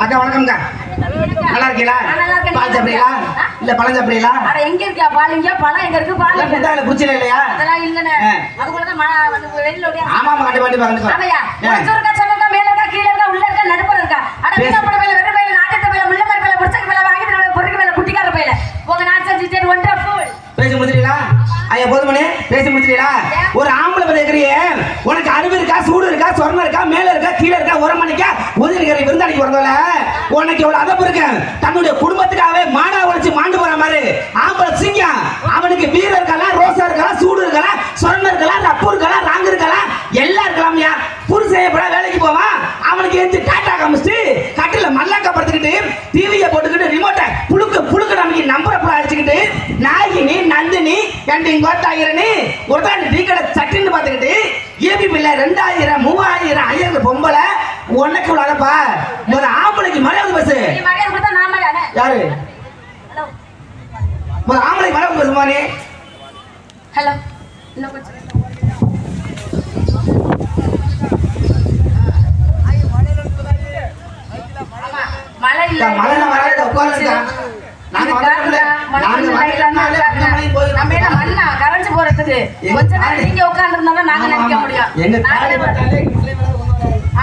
அக்கா வணக்கம்க்கா. நல்லா இருக்கீங்களா? பால் சாப்பிடுறீங்களா? இல்ல பழம் சாப்பிடுறீங்களா? எங்க இருக்கா பால் இங்க பழம் எங்க இருக்கு பால் இல்ல இல்லையா? அதெல்லாம் இல்லனே அதுக்குள்ள மழை வந்து வெளியில ஆமா ஆமா கண்டிப்பா கண்டிப்பா கண்டிப்பா. ஆமாயா? இருக்கா சமக்கா கீழ இருக்கா உள்ள இருக்கா நடுப்புற இருக்கா? அட மீனா பட மேல வெறும் மேல நாட்டத்த மேல முள்ள மேல புடிச்சக்க மேல வாங்கிட்டு பொறுக்கு மேல குட்டிக்கார நாட்டு செஞ்சுட்டு ஒன்றா பேசி முடிச்சிட்டீங்களா? ஐயா போதுமணி பேசி முடிச்சிட்டீங்களா? ஒரு ஆம்பளை பத்தி இருக்கிறியே உனக்கு அறிவு இருக்கா சூடு இருக்கா சொர்ணம் இருக்கா மேல இருக்கா கீழே இருக்கா உரமணிக்கா உதவிக்கிற விருந்தாளிக்கு வரதோல உனக்கு எவ்வளவு அதப்பு இருக்கு. தன்னுடைய குடும்பத்துக்காகவே மாடா உழைச்சு மாண்டு போற மாதிரி. ஆம்பளை சிங்கம். அவனுக்கு வீரம் இருக்கலாம் ரோசா இருக்கலாம் சூடு இருக்கலாம் சொர்ணம் இருக்கலாம் ரப்பு இருக்கலாம் ராங்கு இருக்கலாம் எல்லாம் இருக்கலாம்யா புருஷன் எப்படா வேலைக்கு போவான் அவனுக்கு எந்த டாட்டா காமிச்சு கட்டில மல்லாக்க படுத்துக்கிட்டு டிவியை போட்டுக்கிட்டு ரிமோட்டை புழுக்க புழுக்க நமக்கு நம்பரை அடிச்சுக்கிட்டு நாயினி நந்தினி என்கிட்ட கோத்தாயிரனி ஒருத்தான் டீ கடை சட்டின்னு பார்த்துக்கிட்டு ஏபி பிள்ளை ரெண்டாயிரம் மூவாயிரம் ஐயாயிரம் பொம்பளை. உனக்கு விடாதப்பா ஒரு ஆம்பளைக்கு மரியாதை மரியாதை யாரு? ஒரு ஆம்பளைக்கு மரியாதை பேசுமா நீ? ஹலோ மழை இல்ல. காட்டுல, மழை நாங்க கரைஞ்சு போறதுக்கு? கொஞ்ச நேரம் காடு. நீங்க நினைக்க. முடியும்.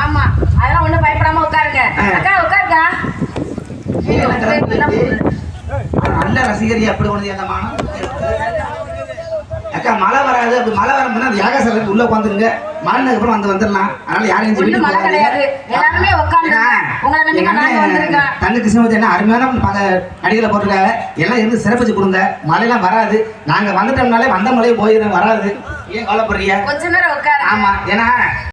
ஆமா. அதெல்லாம் ஒண்ணும் பயப்படாம உட்காருங்க. அக்கா உட்காருக்கா. நல்ல ரசிகரி அந்த மானம். அக்கா மழை வராது. அப்படி மழை அந்த யாகாசலுக்கு உள்ள உட்காந்துருங்க. மழைக்கு அப்புறம் வந்து வந்துடலாம். அதனால யாரையும் ஒண்ணும் வீட்டுக்கு. எல்லாருமே என்ன அருமையான பல நடிகளை போட்டிருக்காங்க. எல்லாம் இருந்து சிறப்பிச்சு கொடுங்க. மழையெல்லாம் வராது. நாங்க வந்துட்டோம்னாலே வந்த மழையே போயிடும் வராது. ஏன் கவலைப்படுறீங்க? கொஞ்ச நேரம் உட்காரு ஆமா. ஏன்னா